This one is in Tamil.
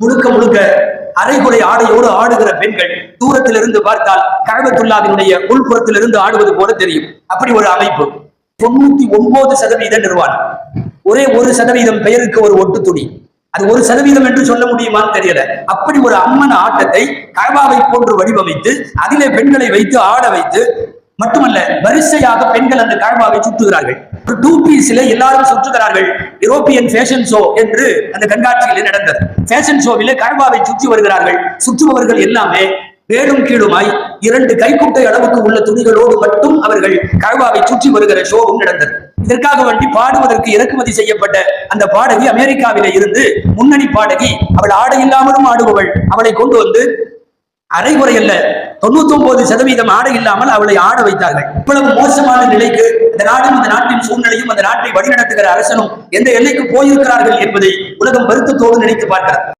முழுக்க முழுக்க அரைகுறை ஆடையோடு ஆடுகிற பெண்கள் தூரத்திலிருந்து பார்த்தால் கழகத்துள்ளாவினுடைய உள்புறத்திலிருந்து ஆடுவது போல தெரியும். அப்படி ஒரு அமைப்பு. தொண்ணூத்தி ஒன்பது சதவீத நிர்வாணம். ஒரே ஒரு சதவீதம் பெயருக்கு ஒரு ஒட்டு துணி அது ஒரு சதவீதம் என்று சொல்ல முடியுமான்னு தெரியல. அப்படி ஒரு அம்மன் ஆட்டத்தை கழபாவை போன்று வடிவமைத்து அதிலே பெண்களை வைத்து ஆட வைத்து மட்டுமல்ல வரிசையாக பெண்கள் அந்த கழ்வாவை சுற்றுகிறார்கள். ஒரு டூ பீஸ்ல எல்லாரும் சுற்றுகிறார்கள். யூரோப்பியன் ஃபேஷன் ஷோ என்று அந்த கண்காட்சியில் நடந்தது. ஃபேஷன் ஷோவில கழ்வாவை சுற்றி வருகிறார்கள். சுற்றுபவர்கள் எல்லாமே மேலும் கீழுமாய் இரண்டு கைக்குட்டை அளவுக்கு உள்ள துணிகளோடு மட்டும் அவர்கள் கழ்வாவை சுற்றி வருகிற ஷோவும் நடந்தது. இதற்காக வேண்டி பாடுவதற்கு இறக்குமதி செய்யப்பட்ட அந்த பாடகி அமெரிக்காவில இருந்து முன்னணி பாடகி. அவள் ஆடை இல்லாமலும் ஆடுபவள். அவளை கொண்டு வந்து அரைகுறை அல்ல. தொண்ணூத்தி ஒன்பது சதவீதம் ஆடை இல்லாமல் அவளை ஆட வைத்தார்கள். இவ்வளவு மோசமான நிலைக்கு இந்த நாடும் இந்த நாட்டின் சூழ்நிலையும் அந்த நாட்டை வழிநடத்துகிற அரசனும் எந்த எல்லைக்கு போயிருக்கிறார்கள் என்பதை உலகம் வருத்தத்தோடு நினைத்து பார்க்கிறது